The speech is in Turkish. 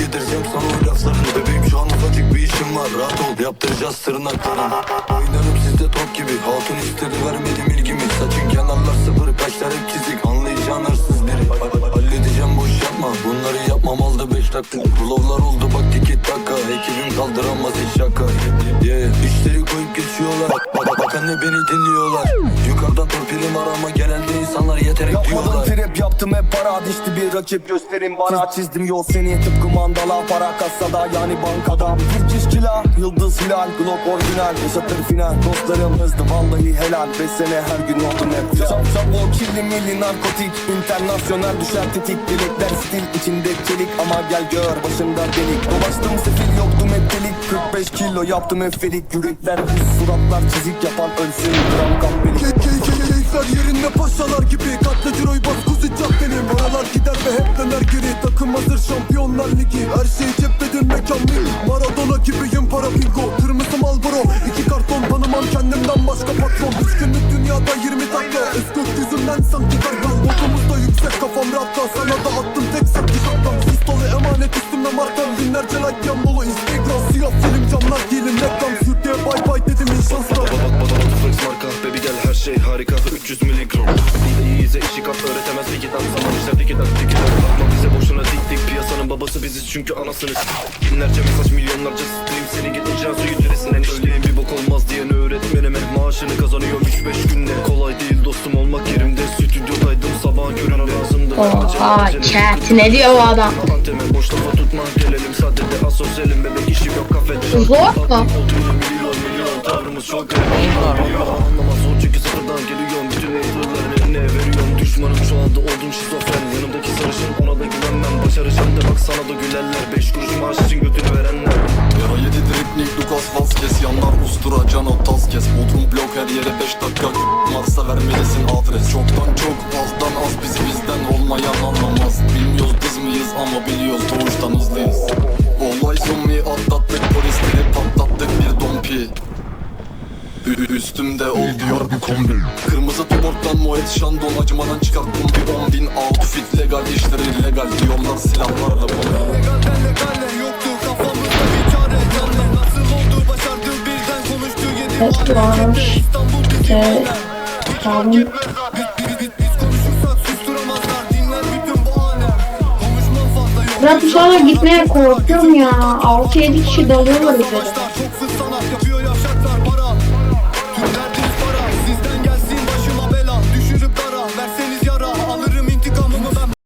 Yedireceğim sana o laflarını Bebeğim şu an ufacık bir işim var. Rahat ol Yaptıracağız tırnaklarını. Oynarım sizde top gibi. Hatun istedi vermedim yapma Bunları yapmam aldı beş dakika. Bulovlar oldu bak iki dakika Ekibim kaldıramaz hiç şaka. Yeah. Geçiyorlar. Bak bak, bak anne beni dinliyorlar. Yukarıdan torpilim var ama genelde insanlar yetenek Yapmadım diyorlar. trip yaptım hep para dişti bir rakip gösterin bana. Çizdim yol seni tıpkı mandala para kasada yani bankada Türk işçila yıldız hilal Glock orijinal yaşatır final. Dostlarım hızlı vallahi helal. Beş sene her gün oldum hep Çap çap o kirli milli narkotik internasyonel düşer tetik Bilekler stil içinde çelik. Ama gel gör başında delik. Dolaştım sefil yoktum hep delik. 45 kilo yaptım hep felik. Yürekler suratlar çizik yapan ölsün. Ke- ke- Keyifler yerinde paşalar gibi. Katla ciroyu bas kuzu caddenin Paralar gider ve hep döner geri. Takım hazır şampiyonlar ligi. Her şey ceptedir mekan mi? Maradona gibiyim para bingo. Kırmızı Marlboro. İki karton tanımam kendimden başka patron. Üç günlük dünyada 20 dakika. Üst gökyüzünden sanki kargal Bokumuzda yüksek kafam rahatta Sana da attım tek septi şaptan Pistolu emanet üstümde markam. Binlerce like yan dolu instagram şey harika 300 miligram de iyiyize işi kap öğretemez. İki dak Zaman işler iki dak iki dak Bakma bize boşuna dik dik. Piyasanın babası biziz çünkü anasını s- Binlerce mesaj milyonlarca stream. Seni gideceğin suyu derisinden işleyin bir bok olmaz diyen öğretmenime Maaşını kazanıyorum 3-5 günde. Kolay değil dostum olmak yerimde. Stüdyodaydım sabah göründe Ağzımda Oha chat ne diyor bu adam? Anteme boş lafa tutma gelelim. Sadede asosyalim bebek işim yok kafede. Zor mu? Oturuyor milyon milyon. Tavrımız çok garip. Anlamaz o sıfırdan geliyorum Bütün haterların eline veriyorum Düşmanım şu anda oldum şizofren. Yanımdaki sarışın ona da güvenmem. Başaracağım de bak sana da gülerler. Beş kuruş maaş için götünü verenler. Yara yedi dripnik Lucas Vazquez. Yanlar ustura can tas kes. Bodrum blok her yere 5 dakika. Varsa vermelisin adres. Çoktan çok azdan az bizi bizden olmayan anlamaz Üstümde ol diyor. bir kombi Kırmızı tuborgdan Moet Şandon Acımadan çıkarttım bir on bin Outfit legal işleri illegal Diyorlar silahlarla bomba. Legalden legale yoktu. Kafamızda bir çare canlı Nasıl oldu? Başardı birden konuştu. Yedi mahalle varmış. Bu fazla yok. Ben bu sefer gitmeye korkuyorum ya. 6-7 kişi dalıyorlar üzerine.